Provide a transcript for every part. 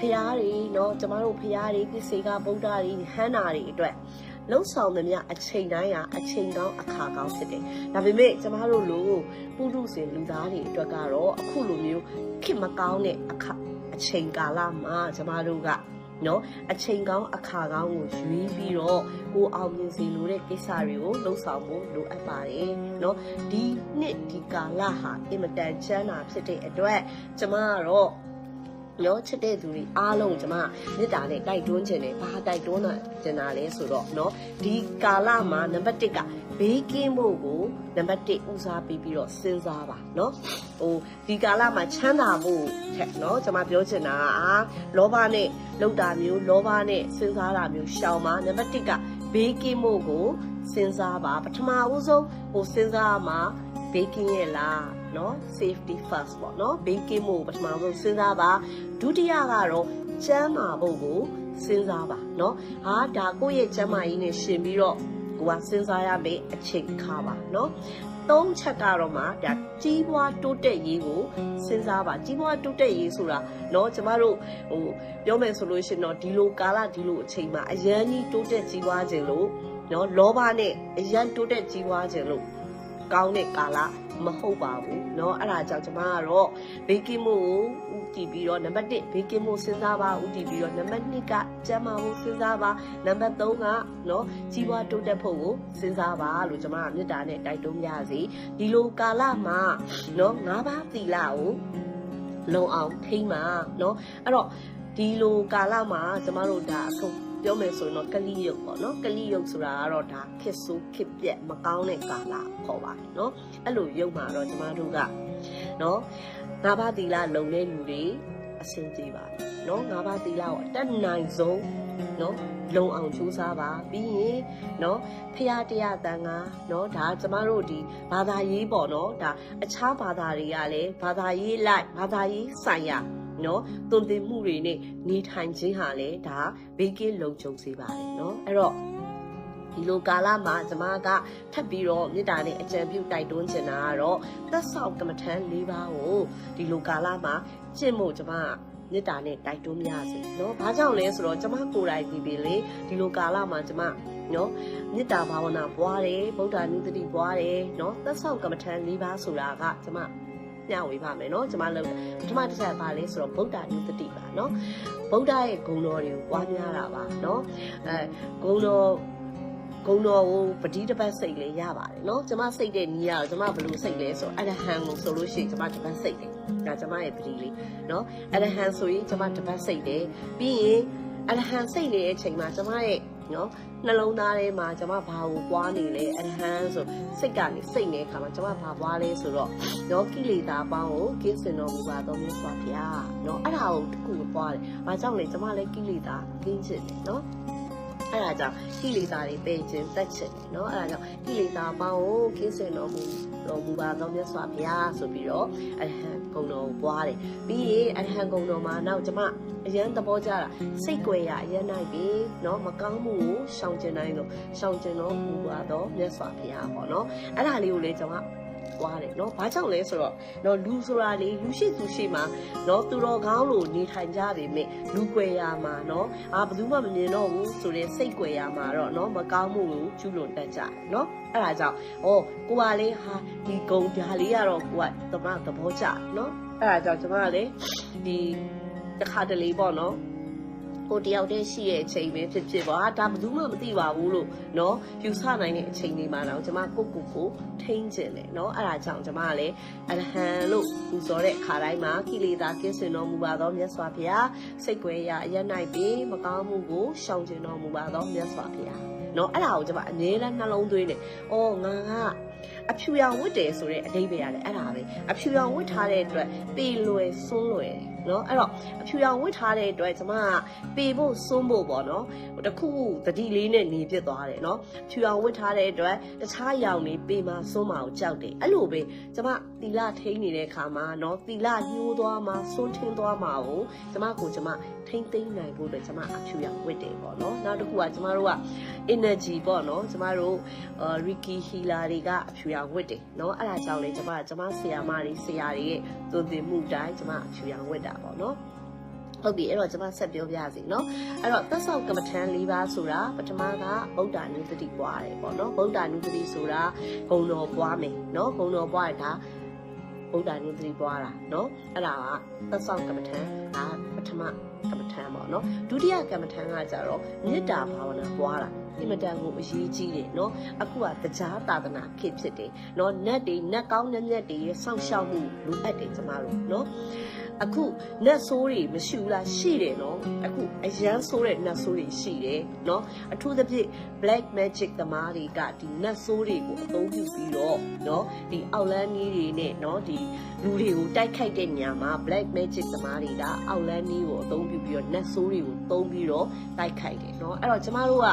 ဖျားတွေเนาะကျမတို့ဖျားတွေကိစေကဗုဒ္ဓတွေဟန္တာတွေအတွက်လှုပ်ဆောင်သမျှအချိန်တိုင်းဟာအချိန်ကောင်းအခါကောင်းဖြစ်တယ်။ဒါပေမဲ့ကျမတို့လိုပုရုษင်လူသားတွေအတွက်ကတော့အခုလိုမျိုးခေတ်မကောင်းတဲ့အခါအချိန်ကာလမှာကျမတို့ကနော်အချိန်ကောင်းအခါကောင်းကိုရွေးပြီးတော့ကိုအောင်မြင်စေလိုတဲ့ကိစ္စတွေကိုလှုပ်ဆောင်ဖို့လိုအပ်ပါတယ်နော်ဒီနှစ်ဒီကာလဟာအင်မတန်ချမ်းသာဖြစ်တဲ့အတွက်ကျမကတော့ နော်ချစ်တဲ့သူတွေအားလုံးကျွန်မမေတ္တာနဲ့တိုက်တွန်းခြင်းနဲ့ဘာတိုက်တွန်းတာကျင်တာလဲဆိုတော့နော်ဒီကာလမှာနံပါတ်1ကဘေးကင်းဖို့ကိုနံပါတ်1ဦးစားပေးပြီးတော့စဉ်းစားပါနော်ဟိုဒီကာလမှာချမ်းသာဖို့ထက်နော်ကျွန်မပြောချင်တာကအာလောဘနဲ့လောက်တာမျိုးလောဘနဲ့စဉ်းစားတာမျိုးရှောင်ပါနံပါတ်1ကဘေးကင်းဖို့ကိုစဉ်းစားပါပထမဦးဆုံးဟိုစဉ်းစားမှာဘေးကင်းရဲ့လား နော် safety first ပေါ့နော်ဘေးကင်းဖို့ပထမဆုံးစဉ်းစားပါဒုတိယကတော့ကျန်းမာဖို့ကိုစဉ်းစားပါเนาะဟာဒါကိုယ့်ရဲ့ကျန်းမာရေးနဲ့ရှင်ပြီးတော့ကိုကစဉ်းစားရမယ့်အချိန်ခါပါเนาะသုံးချက်ကတော့မှဒါကြီးပွားတိုးတက်ရေးကိုစဉ်းစားပါကြီးပွားတိုးတက်ရေးဆိုတာเนาะကျမတို့ဟိုပြောမယ်ဆိုလို့ရှိရင်တော့ဒီလိုကာလဒီလိုအချိန်မှာအရန်ကြီးတိုးတက်ကြီးပွားခြင်းလို့เนาะလောဘနဲ့အရန်တိုးတက်ကြီးပွားခြင်းလို့ ကောင်းတဲ့ကာလမဟုတ်ပါဘူးเนาะအဲ့ဒါကြောင့်ကျမကတော့ဘေးကင်းမှုကိုဦးတည်ပြီးတော့နံပါတ်1ဘေးကင်းမှုစဉ်းစားပါဦးတည်ပြီးတော့နံပါတ်2ကကျန်းမာမှုစဉ်းစားပါနံပါတ်3ကเนาะကြီးပွားတိုးတက်ဖို့ကိုစဉ်းစားပါလို့ကျမကမေတ္တာနဲ့တိုက်တွန်းပြစီဒီလိုကာလမှာเนาะ၅ပါးသီလကိုလုံအောင်ထိမ့်ပါเนาะအဲ့တော့ဒီလိုကာလမှာကျမတို့ဒါအခု ပြောမယ်ဆိုရင်တော့ကလိယုတ်ပေါ့နော်ကလိယုတ်ဆိုတာကတော့ဒါခစ်ဆိုးခစ်ပြက်မကောင်းတဲ့ကာလခေါ်ပါတယ်နော်အဲ့လိုယုတ်မှာတော့ကျမတို့ကနော်ငါးပါးသီလလုံတဲ့လူတွေအဆင်ပြေပါတယ်နော်ငါးပါးသီလကိုအတက်နိုင်ဆုံးနော်လုံအောင်ကြိုးစားပါပြီးရင်နော်ဖရာတရားတန်ကနော်ဒါကျမတို့ဒီဘာသာရေးပေါ့နော်ဒါအခြားဘာသာတွေကလည်းဘာသာရေးလိုက်ဘာသာရေးဆိုင်ရာ နော်သွန်သင်မှုတွေနဲ့နေထိုင်ခြင်းဟာလည်းဒါဘေးကင်းလုံခြုံစေပါတယ်နော်အဲ့တော့ဒီလိုကာလမှာကျမကထပ်ပြီးတော့မေတ္တာနဲ့အကြံပြုတိုက်တွန်းချင်တာကတော့သက်ဆောင်ကမ္မထန်၄ပါးကိုဒီလိုကာလမှာကျင့်ဖို့ကျမကမေတ္တာနဲ့တိုက်တွန်းရစေနော်။ဘာကြောင့်လဲဆိုတော့ကျမကိုယ်တိုင်ဒီပြီလေဒီလိုကာလမှာကျမနော်မေတ္တာဘာဝနာပွားတယ်ဗုဒ္ဓနုတ္တိပွားတယ်နော်သက်ဆောင်ကမ္မထန်၄ပါးဆိုတာကကျမ မျှဝေပါမယ်เนาะကျွန်မလုပ်ပထမတစ်ချက်ပါလဲဆိုတော့ဗုဒ္ဓနုတ္တိပါเนาะဗုဒ္ဓရဲ့ဂုဏ်တော်တွေကိုပွားများတာပါเนาะအဲဂုဏ်တော်ဂုံတော်ကိုပတိတပတ်စိတ်လေးရပါတယ်เนาะကျမစိတ်တဲ့နီးရတော့ကျမဘယ်လိုစိတ်လဲဆိုအရဟံကိုဆိုလို့ရှိရင်ကျမတပတ်စိတ်တယ်ဒါကျမရဲ့ပတိလေးเนาะအရဟံဆိုရင်ကျမတပတ်စိတ်တယ်ပြီးရင်အရဟံစိတ်နေတဲ့အချိန်မှာကျမရဲ့ နော်နှလုံးသားထဲမှာကျွန်မဘာကိုပွားနေလဲအရဟံဆိုစိတ်ကနေစိတ်နေတဲ့အခါမှာကျွန်မဘာပွားလဲဆိုတော့နော်ကိလေသာပေါင်းကိုကင်းစင်တော်မူပါတော်မြတ်စွာဘုရားနော်အဲ့ဒါကိုတခုပွားတယ်။ဘာကြောင့်လဲကျွန်မလည်းကိလေသာကင်းချင်တယ်နော် အဲ့ဒါကြောင့်ကိလေသာတွေပယ်ခြင်းတက်ချင်တယ်နော်အဲ့ဒါကြောင့်ကိလေသာပေါင်းကိုကင်းစင်တော်မူတော်မူပါတော်မြတ်စွာဘုရားဆိုပြီးတော့အရဟံဂုဏ်တော်ကိုပွားတယ်ပြီးရင်အရဟံဂုဏ်တော်မှာနောက်ကျွန်မအရန်သဘောကျတာစိတ်ကြွယ်ရအရန်နိုင်ပြီเนาะမကောင်းမှုကိုရှောင်ကျင်နိုင်လို့ရှောင်ကျင်တော့ဘူပါတော့မြတ်စွာဘုရားပေါ့เนาะအဲ့ဒါလေးကိုလေကျွန်မွား တယ်เนาะဘာကြောင့်လဲဆိုတော့เนาะလူဆိုတာလေလူရှိသူရှိမှာเนาะသူတော်ကောင်းလို့နေထိုင်ကြပေမဲ့လူကွယ်ရမှာเนาะအာဘယ်သူမှမမြင်တော့ဘူးဆိုတဲ့စိတ်ကွယ်ရမှာတော့เนาะမကောင်းမှုကိုကျူးလွန်တတ်ကြတယ်เนาะအဲ့ဒါကြောင့်ဩကိုကလေဟာဒီဂုံဓာလေးကတော့ကိုကသမားသဘောကျเนาะအဲ့ဒါကြောင့်ကျွန်မကလေဒီတစ်ခါတလေပေါ့နော် ကိုတယောက်တည်းရှိရဲ့အချိန်ပဲဖြစ်ဖြစ်ပါဒါဘယ်သူမှမသိပါဘူးလို့เนาะယူဆနိုင်တဲ့အချိန်လေးမှာတော့ကျွန်မကိုကိုကိုထိန်းကျင်တယ်เนาะအဲ့ဒါကြောင့်ကျွန်မကလည်းအရဟံလို့ပူဇော်တဲ့အခါတိုင်းမှာကိလေသာကင်းစင်တော်မူပါသောမြတ်စွာဘုရားစိတ်ွယ်ရာအရနိုင်ပြီးမကောင်းမှုကိုရှောင်ကျင်တော်မူပါသောမြတ်စွာဘုရားเนาะအဲ့ဒါကိုကျွန်မအငြင်းနဲ့နှလုံးသွင်းတယ်။အော်ငါကအဖြူရောင်ဝတ်တယ်ဆိုတဲ့အဓိပ္ပာယ်ရတယ်အဲ့ဒါပဲအဖြူရောင်ဝတ်ထားတဲ့အတွက်ပေလွယ်စွန်းလွယ်တယ် နော်အဲ့တော့အဖြူရောင်ဝတ်ထားတဲ့အတွက်ကျမကပေဖို့စွန်းဖို့ပေါ့နော်တခုခုတတိလေးနဲ့နေပြစ်သွားတယ်နော်ဖြူရောင်ဝတ်ထားတဲ့အတွက်တခြားရောင်တွေပေမှာစွန်းမှာကိုကြောက်တယ်အဲ့လိုပဲကျမသီလထိန်းနေတဲ့ခါမှာနော်သီလညှိုးသွားမှာစွန်းထင်းသွားမှာကိုကျမကိုကျမ ထိမ့်သိမ့်နိုင်ဖို့အတွက်ကျမအဖြူရောင်ဝတ်တယ်ပေါ့နော်နောက်တစ်ခုကကျမတို့က energy ပေါ့နော်ကျမတို့ Ricky Healer တွေကအဖြူရောင်ဝတ်တယ်နော်အဲ့ဒါကြောင့်လေကျမကျမဆရာမတွေဆရာတွေရဲ့သွန်သင်မှုတိုင်းကျမအဖြူရောင်ဝတ်တာပေါ့နော် ဟုတ်ပြီအဲ့တော့ကျွန်မဆက်ပြောပြစီเนาะအဲ့တော့သက်ဆောင်ကမ္မထံ၄ပါးဆိုတာပထမကဗုဒ္ဓနုတတိပွားတယ်ပေါ့เนาะဗုဒ္ဓနုတတိဆိုတာဂုံတော်ပွားမယ်เนาะဂုံတော်ပွားတာ ဗုဒ္ဓနုတတိပွားတာเนาะအဲ့ဒါကသက်ဆောင်ကမ္မထံဒါပထမကမ္မထံပေါ့เนาะဒုတိယကမ္မထံကကြတော့မေတ္တာဘာဝနာပွားတာအင်မတန်ကိုအရေးကြီးတယ်เนาะအခုကတရားသာသနာခေတ်ဖြစ်တယ်เนาะနတ်တွေနတ်ကောင်းနတ်မြတ်တွေရဲ့စောင့်ရှောက်မှုလိုအပ်တယ်ကျမတို့เนาะ အခုနတ်ဆိုးတွေမရှိဘူးလားရှိတယ်နော်အခုအရန်ဆိုးတဲ့နတ်ဆိုးတွေရှိတယ်နော်အထူးသဖြင့် black magic သမားတွေကဒီနတ်ဆိုးတွေကိုအသုံးပြုပြီးတော့နော် ဒီအောက်လန်းနီးတွေနဲ့နော်ဒီလူတွေကိုတိုက်ခိုက်တဲ့ညမှာ black magic သမားတွေကအောက်လန်းနီးကိုအသုံးပြုပြီးတော့နတ်ဆိုးတွေကိုသုံးပြီးတော့တိုက်ခိုက်တယ်နော်အဲ့တော့ကျမတို့က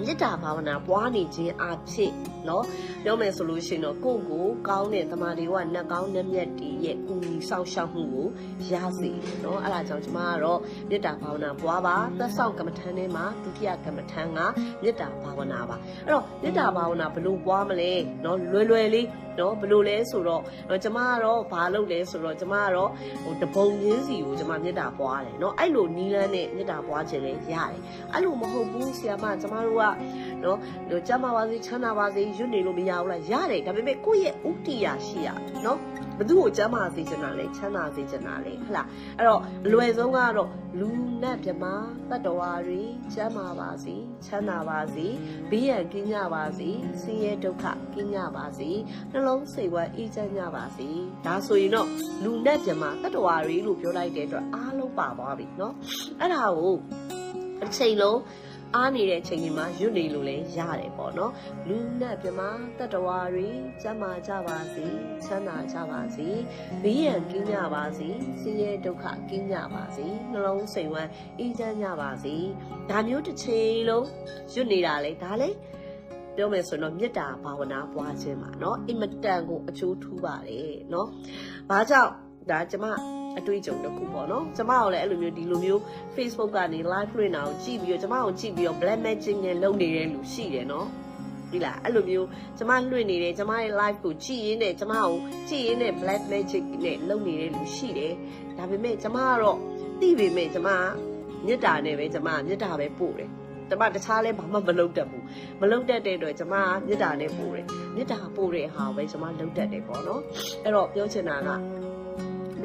မေတ္တာဘာဝနာပွားနေခြင်းအဖြစ်နော်ပြောမယ်ဆိုလို့ရှိရင်တော့ကိုယ့်ကိုကောင်းတဲ့တမာတွေကနတ်ကောင်းနတ်မြတ်တွေ ရဲ့ကူညီဆောင်ရှောက်မှုကိုရစေတယ်နော်အဲ့ဒါကြောင့်ကျွန်မကတော့မေတ္တာဘာဝနာပွားပါသက်ဆောင်ကမ္မထမ်းထဲမှာဒုတိယကမ္မထမ်းကမေတ္တာဘာဝနာပါအဲ့တော့မေတ္တာဘာဝနာဘယ်လိုပွားမလဲနော်လွယ်လွယ်လေးနော်ဘယ်လိုလဲဆိုတော့တော့ကျမကတော့ဘာလုပ်လဲဆိုတော့ကျမကတော့ဟိုတပုံရင်းစီကိုကျမမေတ္တာပွားတယ်နော်အဲ့လိုနီးလန်းနဲ့မေတ္တာပွားခြင်းလည်းရတယ်အဲ့လိုမဟုတ်ဘူးဆရာမကျမတို့ကနော်ဟိုကျမပါစေချမ်းသာပါစေရွတ်နေလို့မရဘူးလားရတယ်ဒါပေမဲ့ကိုယ့်ရဲ့ဥတီယာရှိရနော် ဘသူ့ကိုကျမ်းမာစေချင်တာလဲချမ်းသာစေချင်တာလဲဟလားအဲ့တော့အလွယ်ဆုံးကတော့လူနဲ့မြမတတ္တဝါတွေကျမ်းမာပါစေချမ်းသာပါစေဘေးရန်ကင်းကြပါစေဆင်းရဲဒုက္ခကင်းကြပါစေနှလုံးစိတ်ဝမ်းအေးချမ်းကြပါစေဒါဆိုရင်တော့လူနဲ့မြမတတ္တဝါတွေလို့ပြောလိုက်တဲ့အတွက်အားလုံးပါသွားပြီเนาะအဲ့ဒါကိုအချိန်လုံး အားနေတဲ့အချိန်ကြီးမှာရွတ်နေလို့လည်းရတယ်ပေါ့နော်လူနဲ့ပြမတတ္တဝါတွေကျမ်းမာကြပါစေချမ်းသာကြပါစေဘေးရန်ကင်းကြပါစေဆင်းရဲဒုက္ခကင်းကြပါစေနှလုံးစိတ်ဝမ်းအေးချမ်းကြပါစေဒါမျိုးတစ်ချိန်လုံးရွတ်နေတာလေဒါလေပြောမယ်ဆိုတော့မေတ္တာဘာဝနာပွားခြင်းပါเนาะအင်မတန်ကိုအကျိုးထူးပါတယ်เนาะဘာကြောင့်ဒါကျမ အတွေ့အကြုံတစ်ခုပေါ့နော်ကျမကလည်းအဲ့လိုမျိုးဒီလိုမျိုး Facebook ကနေ live လွှင့်တာကိုကြည့်ပြီးတော့ကျမကိုကြည့်ပြီးတော့ black magic နဲ့လုပ်နေတဲ့လူရှိတယ်နော်ဒီလားအဲ့လိုမျိုးကျမလွှင့်နေတယ်ကျမရဲ့ live ကိုကြည့်ရင်းနဲ့ကျမကိုကြည့်ရင်းနဲ့ black magic နဲ့လုပ်နေတဲ့လူရှိတယ်ဒါပေမဲ့ကျမကတော့သိပေမဲ့ကျမမေတ္တာနဲ့ပဲကျမမေတ္တာပဲပို့တယ်ကျမတခြားလဲဘာမှမလုပ်တတ်ဘူးမလုပ်တတ်တဲ့အတွက်ကျမမေတ္တာနဲ့ပို့တယ်မေတ္တာပို့တဲ့ဟာပဲကျမလုပ်တတ်တယ်ပေါ့နော်အဲ့တော့ပြောချင်တာက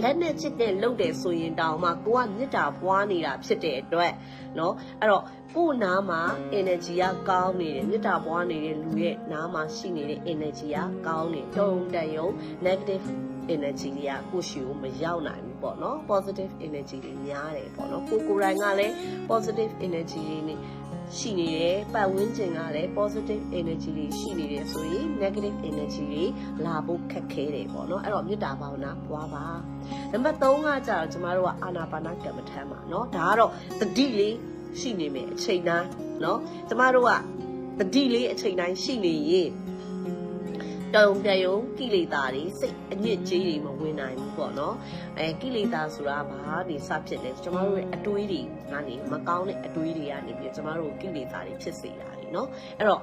လက်နဲ့ချစ်တဲ့လုပ်တယ်ဆိုရင်တောင်မှကိုကမေတ္တာပွားနေတာဖြစ်တဲ့အတွက်เนาะအဲ့တော့ကိုယ်နားမှာ energy ကကောင်းနေတယ်မေတ္တာပွားနေတဲ့လူရဲ့နားမှာရှိနေတဲ့ energy ကကောင်းနေတုံတန်ယုံ negative energy တွေကကိုရှိကိုမရောက်နိုင်ဘူးပေါ့နော် positive energy တွေများတယ်ပေါ့နော်ကိုကိုယ်တိုင်ကလည်း positive energy တွေနေ ရှိနေတယ်ပတ်ဝန်းကျင်ကလည်း positive energy တွေရှိနေတယ်ဆိုရင် negative energy တွေလာဖို့ခက်ခဲတယ်ပေါ့နော်အဲ့တော့မေတ္တာဘာဝနာပွားပါနံပါတ်3ကကြတော့ကျမတို့ကအာနာပါနကမ္မထာမှာနော်ဒါကတော့သတိလေးရှိနေမယ်အချိန်တိုင်းနော်ကျမတို့ကသတိလေးအချိန်တိုင်းရှိနေရင် တုံတယုံကိလေသာတွေစိတ်အညစ်အကြေးတွေမဝင်နိုင်ဘူးပေါ့နော်အဲကိလေသာဆိုတာဘာနေစဖြစ်လဲကျမတို့ရဲ့အတွေးတွေကနေမကောင်းတဲ့အတွေးတွေကနေပြီးကျမတို့ကိလေသာတွေဖြစ်စေတာတွေနော်အဲ့တော့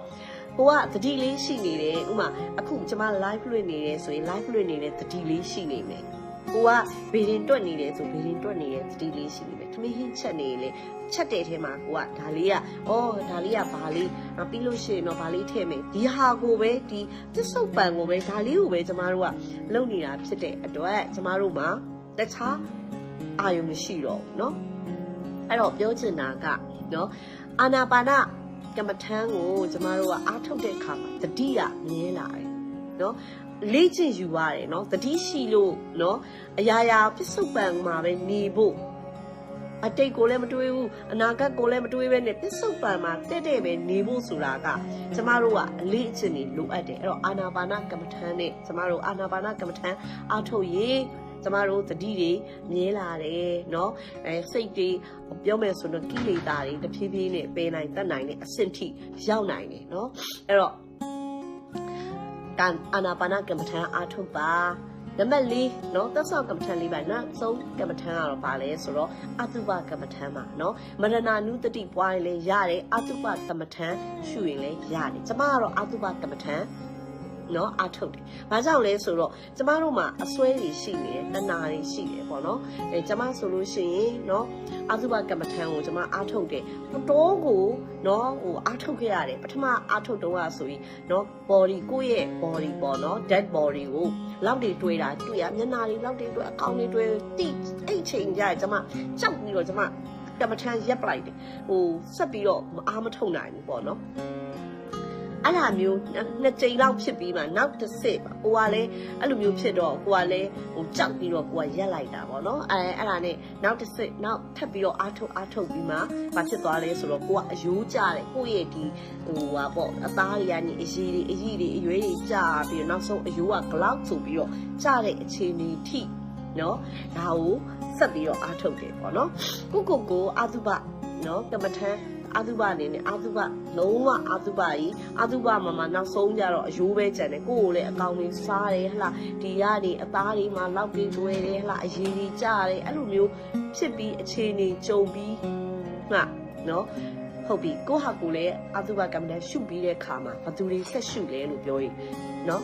ကိုကတတိလေးရှိနေတယ်ဥမာအခုကျမ live လွှင့်နေတယ်ဆိုရင် live လွှင့်နေတဲ့တတိလေးရှိနေမယ် ကိုကဘေးရင်တွက်နေတယ်ဆိုဘေးရင်တွက်နေတဲ့တတိလေးရှိနေမယ်သမီးဟင်းချက်နေလေချက်တဲ့အထဲမှာကိုကဒါလေးကအော်ဒါလေးကဘာလေးပြီးလို့ရှိရင်တော့ဘာလေးထည့်မယ်ဒီဟာကိုပဲဒီပစ္စုပန်ကိုပဲဒါလေးကိုပဲကျမတို့ကလုပ်နေတာဖြစ်တဲ့အတွက်ကျမတို့မှာတခြားအာယုံမရှိတော့ဘူးเนาะအဲ့တော့ပြောချင်တာကเนาะအာနာပါနကမ္မထမ်းကိုကျမတို့ကအားထုတ်တဲ့အခါမှာတတိယမြဲလာတယ်เนาะ လေ့ကျင့်ယူရတယ်เนาะတတိရှိလို့เนาะအရာရာပစ္စုပန်မှာပဲနေဖို့အတိတ်ကိုလည်းမတွေးဘူးအနာဂတ်ကိုလည်းမတွေးပဲနဲ့ပစ္စုပန်မှာတဲ့တဲ့ပဲနေဖို့ဆိုတာကကျမတို့ကအလေးအကျင့်တွေလိုအပ်တယ်အဲ့တော့အာနာပါနကမ္မထမ်းနဲ့ကျမတို့အာနာပါနကမ္မထမ်းအားထုတ်ရေးကျမတို့သတိတွေမြဲလာတယ်เนาะအဲစိတ်တွေပြောမယ်ဆိုတော့ကိလေသာတွေတဖြည်းဖြည်းနဲ့ပယ်နိုင်တတ်နိုင်တဲ့အဆင့်ထိရောက်နိုင်တယ်เนาะအဲ့တော့ ကန်အာနာပါနာကမ္မထာအားထုတ်ပါနံပါတ်၄နော်သက်ဆောင်ကမ္မထံလေးပါနောက်ဆုံးကမ္မထံကတော့ပါလဲဆိုတော့အတုပကမ္မထံပါနော်မရဏနုတတိပွားရင်လည်းရတယ်အတုပကမ္မထံရှုရင်လည်းရတယ်ကျမကတော့အတုပကမ္မထံ နော်အားထုတ်တယ်။ဘာကြောင့်လဲဆိုတော့ကျမတို့မှာအစွဲတွေရှိနေတယ်တဏှာတွေရှိတယ်ပေါ့နော်။အဲကျမဆိုလို့ရှိရင်နော်အာသုဘကမ္မထံကိုကျမအားထုတ်တယ်။တော့ကိုနော်ဟိုအားထုတ်ခဲ့ရတယ်ပထမအားထုတ်တော့ကဆိုရင်နော် body ကိုယ့်ရဲ့ body ပေါ့နော် dead body ကိုလောက်တွေတွေးတာတွေ့ရမျက်နှာတွေလောက်တွေတွေ့အကောင်တွေတွေ့တိအဲ့ချိန်ကြရကျမကြောက်ပြီးတော့ကျမကမ္မထံရက်ပလိုက်တယ်ဟိုဆက်ပြီးတော့မအားမထုတ်နိုင်ဘူးပေါ့နော် အဲ့လိုမျိုးနှစ်ကြိမ်လောက်ဖြစ်ပြီးမှနောက်တစ်စစ်ပါကိုကလည်းအဲ့လိုမျိုးဖြစ်တော့ကိုကလည်းဟိုကြောက်ပြီးတော့ကိုကရက်လိုက်တာပေါ့နော်အဲအဲ့ဒါနဲ့နောက်တစ်စစ်နောက်ထပ်ပြီးတော့အားထုတ်အားထုတ်ပြီးမှဘာဖြစ်သွားလဲဆိုတော့ကိုကအယိုးကြတယ်ကိုရဲ့ဒီဟိုဟာပေါ့အသားတွေကနေအရည်တွေအရည်တွေအရွေးတွေကြပြီးတော့နောက်ဆုံးအယိုးကဂလောက်ဆိုပြီးတော့ကြတဲ့အခြေအနေထိနော်ဒါကိုဆက်ပြီးတော့အားထုတ်တယ်ပေါ့နော်ကိုကိုကိုအာသုဘနော်ကမ္မထမ်း အာသုဘအနေနဲ့အာသုဘလုံးဝအာသုဘကြီးအာသုဘမှာမှနောက်ဆုံးကြတော့အယိုးပဲကြံတယ်ကိုကိုလည်းအကောင်လေးစားတယ်ဟလားဒီရနေအသားတွေမှာလောက်ပြီးကျွဲတယ်ဟလားအရည်ကြီးကြတယ်အဲ့လိုမျိုးဖြစ်ပြီးအခြေအနေကြုံပြီးငါနော်ဟုတ်ပြီကိုဟာကိုလည်းအာသုဘကမ္မထမ်းရှုပြီးတဲ့ခါမှာဘသူတွေဆက်ရှုလဲလို့ပြောရင်နော်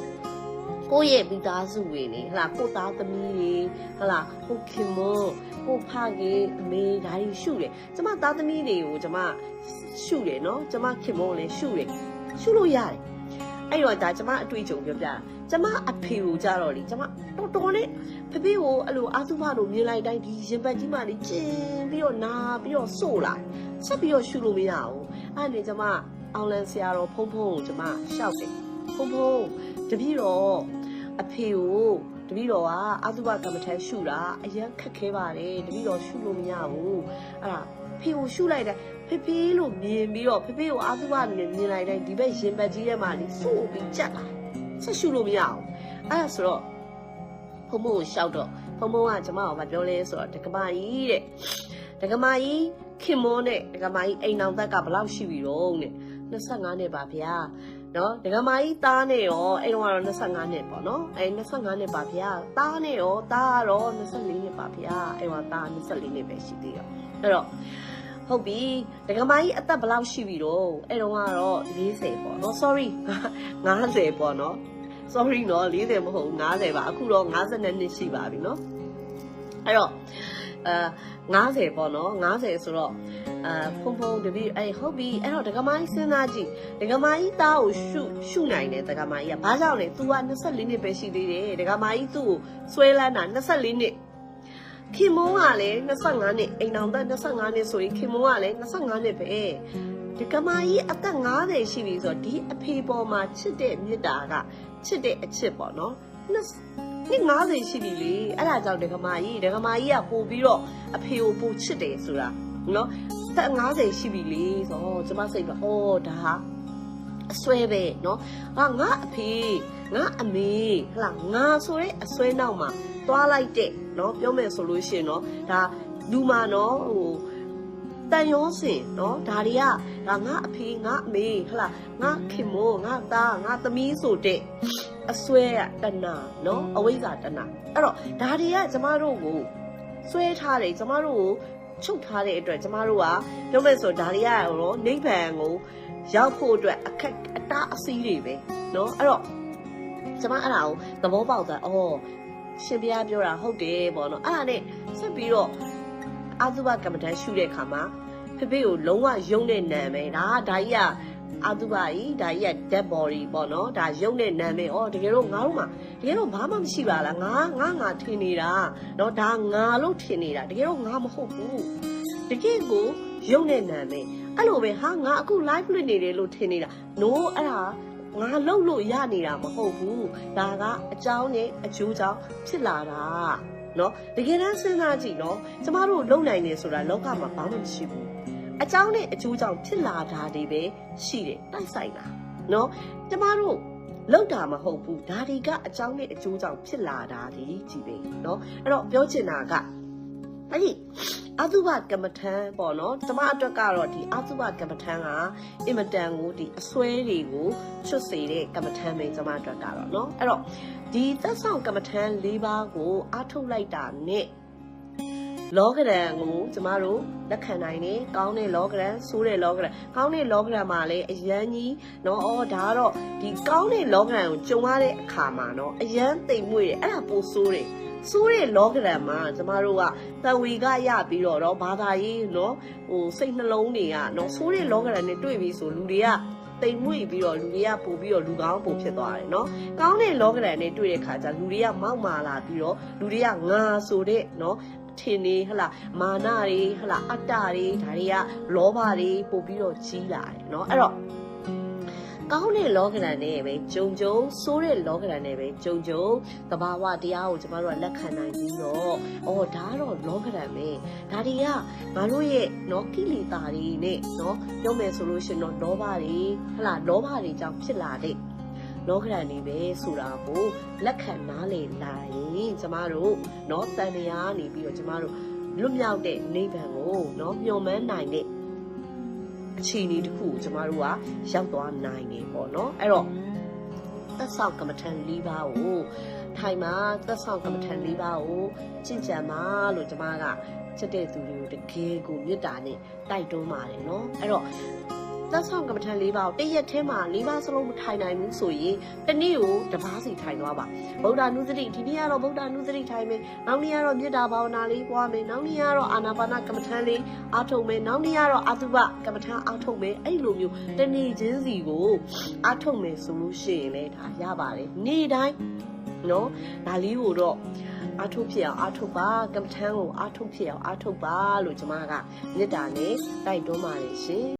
ကိုယ့်ရဲ့မိသားစုဝင်နေဟလာကိုသားသမီးတွေဟလာကိုခင်မကိုဖခင်အမေဒါတွေရှုတယ်ကျမသားသမီးတွေကိုကျမရှုတယ်နော်ကျမခင်မလည်းရှုတယ်ရှုလို့ရတယ်အဲ့တော့ဒါကျမအတွေ့အကြုံပြောပြတာကျမအဖေကိုကြတော့လေကျမတော်တော်နဲ့ဖဖေကိုအဲ့လိုအာသုဘတို့မြင်လိုက်တိုင်းဒီရင်ပတ်ကြီးမှလေကျင်းပြီးတော့နာပြီးတော့စို့လာဆက်ပြီးတော့ရှုလို့မရဘူးအဲ့ဒါနဲ့ကျမအောင်လန်ဆရာတော်ဖုံဖုံကိုကျမရှောက်တယ်ဖုံဖုံတပည့်တော် အဖေကိုတပည့်တော်ကအာသုဘကမ္မထရှုတာအရင်ခက်ခဲပါတယ်တပည့်တော်ရှုလို့မရဘူးအဲ့ဒါဖေကိုရှုလိုက်တယ်ဖေဖေလို့မြင်ပြီးတော့ဖေဖေကိုအာသုဘနဲ့မြင်လိုက်တိုင်းဒီဘက်ရင်ပတ်ကြီးထဲမှာလေစို့ပြီးကြက်လာဆက်ရှုလို့မရအောင်အဲ့ဒါဆိုတော့ဖုံဖုံကိုရှောက်တော့ဖုံဖုံကကျမကမပြောလဲဆိုတော့ဒကမာကြီးတဲ့ဒကမာကြီးခင်မောနဲ့ဒကမာကြီးအိမ်အောင်သက်ကဘယ်လောက်ရှိပြီတော့တဲ့25နှစ်ပါဗျာ နော်ဒကမာကြီးသားနဲ့ရောအဲ့တော့ကတော့25နှစ်ပေါ့နော်အဲ့25နှစ်ပါဗျာသားနဲ့ရောသားကတော့24နှစ်ပါဗျာအဲ့တော့သား24နှစ်ပဲရှိသေးရောအဲ့တော့ဟုတ်ပြီဒကမာကြီးအသက်ဘယ်လောက်ရှိပြီတော့အဲ့တော့ကတော့40ပေါ့နော် sorry 50ပေါ့နော် sorry နော်40မဟုတ်ဘူး50ပါအခုတော့52နှစ်ရှိပါပြီနော်အဲ့တော့ အဲ90ပေါ့နော်90ဆိုတော့အာဖုံဖုံတပည့်အဲ့ဟုတ်ပြီအဲ့တော့ဒကမာကြီးစဉ်းစားကြည့်ဒကမာကြီးသားကိုရှုရှုနိုင်တယ်ဒကမာကြီးကဘာကြောင့်လဲ तू က24နှစ်ပဲရှိသေးတယ်ဒကမာကြီးသူ့ကိုဆွဲလန်းတာ24နှစ်ခင်မုန်းကလည်း25နှစ်အိမ်အောင်သက်25နှစ်ဆိုရင်ခင်မုန်းကလည်း25နှစ်ပဲဒကမာကြီးအသက်50ရှိပြီဆိုတော့ဒီအဖေပေါ်မှာချစ်တဲ့မေတ္တာကချစ်တဲ့အချစ်ပေါ့နော် နှစ်50ရှိပြီလေအဲ့ဒါကြောင့်ဒကမာကြီးဒကမာကြီးကပို့ပြီးတော့အဖေကိုပို့ချစ်တယ်ဆိုတာနော်သက်50ရှိပြီလေဆိုတော့ကျမစိတ်ကအော်ဒါဟာအစွဲပဲเนาะဟာငါအဖေငါအမေဟလာငါဆိုတဲ့အစွဲနောက်မှာသွားလိုက်တဲ့เนาะပြောမယ်ဆိုလို့ရှိရင်เนาะဒါလူမာเนาะဟိုတန်ရောစင်เนาะဒါတွေကဒါငါအဖေငါအမေဟလာငါခင်မိုးငါသားငါသမီးဆိုတဲ့ အစွဲကတဏနော်အဝိဇ္ဇာတဏအဲ့တော့ဒါတွေကကျမတို့ကိုစွဲထားတယ်ကျမတို့ကိုချုပ်ထားတဲ့အတွက်ကျမတို့ကပြောမယ်ဆိုဒါတွေကရောနိဗ္ဗာန်ကိုရောက်ဖို့အတွက်အခက်အတားအဆီးတွေပဲနော်အဲ့တော့ကျမအဲ့ဒါကိုသဘောပေါက်သွားဩရှင်ဘုရားပြောတာဟုတ်တယ်ပေါ့နော်အဲ့ဒါနဲ့ဆက်ပြီးတော့အာသုဘကမ္မဋ္ဌာန်းရှုတဲ့အခါမှာဖေဖေကိုလုံးဝယုံတဲ့နာမည်ဒါဒါကြီးက အာတုဘကြီးဒါကြီးက dead body ပေါ့နော်ဒါရုပ်နဲ့နာမည်ဩတကယ်တော့ငါတို့မှာတကယ်တော့ဘာမှမရှိပါလားငါငါငါထင်နေတာနော်ဒါငါလို့ထင်နေတာတကယ်တော့ငါမဟုတ်ဘူးတကယ်ကိုရုပ်နဲ့နာမည်အဲ့လိုပဲဟာငါအခု live လွှင့်နေတယ်လို့ထင်နေတာ no အဲ့ဒါငါလှုပ်လို့ရနေတာမဟုတ်ဘူးဒါကအကြောင်းနဲ့အကျိုးကြောင့်ဖြစ်လာတာနော်တကယ်တမ်းစဉ်းစားကြည့်နော်ကျမတို့လုံနိုင်နေဆိုတာလောကမှာဘာမှမရှိဘူး အကြောင်းနဲ့အကျိုးကြောင့်ဖြစ်လာတာတွေပဲရှိတယ်တိုက်ဆိုင်တာနော်ကျမတို့လောက်တာမဟုတ်ဘူးဒါတွေကအကြောင်းနဲ့အကျိုးကြောင့်ဖြစ်လာတာတွေကြီးပဲเนาะအဲ့တော့ပြောချင်တာကအဲ့ဒီအသုဘကမ္မထံပေါ့နော်ကျမအတွက်ကတော့ဒီအသုဘကမ္မထံကအင်မတန်ကိုဒီအစွဲတွေကိုချွတ်စေတဲ့ကမ္မထံပဲကျမအတွက်ကတော့เนาะအဲ့တော့ဒီသက်ဆောင်ကမ္မထံ၄ပါးကိုအားထုတ်လိုက်တာနဲ့ဒ လောကရန်ကိုကျမတို့လက်ခံနိုင်တယ်ကောင်းတဲ့လောကရန်ဆိုးတဲ့လောကရန်ကောင်းတဲ့လောကရန်မှာလည်းအယမ်းကြီးเนาะအော်ဒါကတော့ဒီကောင်းတဲ့လောကရန်ကိုကြုံရတဲ့အခါမှာเนาะအယမ်းသိမ်မွေ့တယ်အဲ့ဒါပိုဆိုးတယ်ဆိုးတဲ့လောကရန်မှာကျမတို့ကတဝီကရပြီးတော့တော့ဘာသာရေးเนาะဟိုစိတ်နှလုံးတွေကเนาะဆိုးတဲ့လောကရန်နဲ့တွေ့ပြီးဆိုလူတွေကတိမ်မွေ့ပြီးတော့လူတွေကပို့ပြီးတော့လူကောင်းပို့ဖြစ်သွားတယ်เนาะကောင်းတဲ့လောကရန်နဲ့တွေ့တဲ့ခါကျလူတွေကမောက်မာလာပြီးတော့လူတွေကငါဆိုတဲ့เนาะ ထင်နေဟလာမာနတွေဟလာအတ္တတွေဒါတွေကလောဘတွေပို့ပြီးတော့ကြီးလာတယ်เนาะအဲ့တော့ကောင်းတဲ့လောကဓာတ်နဲ့ပဲဂျုံဂျုံဆိုးတဲ့လောကဓာတ်နဲ့ပဲဂျုံဂျုံတဘာဝတရားကိုကျမတို့ကလက်ခံနိုင်ပြီးတော့အော်ဒါကတော့လောကဓာတ်ပဲဒါတွေကငါတို့ရဲ့เนาะကိလေသာတွေနဲ့เนาะပြောမယ်ဆိုလို့ရှိရင်တော့လောဘတွေဟလာလောဘတွေကြောင့်ဖြစ်လာတဲ့ လောကဓာတ်နေပဲဆိုတာကိုလက်ခံနားလည်လာရင်ကျမတို့เนาะတန်တရားနေပြီးတော့ကျမတို့လွတ်မြောက်တဲ့နိဗ္ဗာန်ကိုเนาะမျှော်မှန်းနိုင်တဲ့အခြေအနေတစ်ခုကိုကျမတို့ကရောက်သွားနိုင်တယ်ပေါ့เนาะအဲ့တော့သက်ဆောင်ကမ္မထန်၄ပါးကိုထိုင်မှာသက်ဆောင်ကမ္မထန်၄ပါးကိုကျင့်ကြံပါလို့ကျမကချက်တဲ့သူတွေကိုတကယ်ကိုမေတ္တာနဲ့တိုက်တွန်းပါတယ်เนาะအဲ့တော့ သက်ဆောင်ကမ္မထန်၄ပါးကိုတစ်ရက်ထဲမှာ၄ပါးစလုံးမထိုင်နိုင်ဘူးဆိုရင်တစ်နေ့ကိုတစ်ပါးစီထိုင်သွားပါဗုဒ္ဓနုစတိဒီနေ့ကတော့ဗုဒ္ဓနုစတိထိုင်မယ်နောက်နေ့ကတော့မေတ္တာဘာဝနာလေးပွားမယ်နောက်နေ့ကတော့အာနာပါနကမ္မထန်လေးအားထုတ်မယ်နောက်နေ့ကတော့အတုပကမ္မထန်အားထုတ်မယ်အဲ့လိုမျိုးတစ်နေ့ချင်းစီကိုအားထုတ်မယ်ဆိုလို့ရှိရင်လည်းဒါရပါတယ်နေ့တိုင်းနော်ဒါလေးကိုတော့အားထုတ်ဖြစ်အောင်အားထုတ်ပါကမ္မထန်ကိုအားထုတ်ဖြစ်အောင်အားထုတ်ပါလို့ကျွန်မကမေတ္တာနဲ့တိုက်တွန်းပါတယ်ရှင်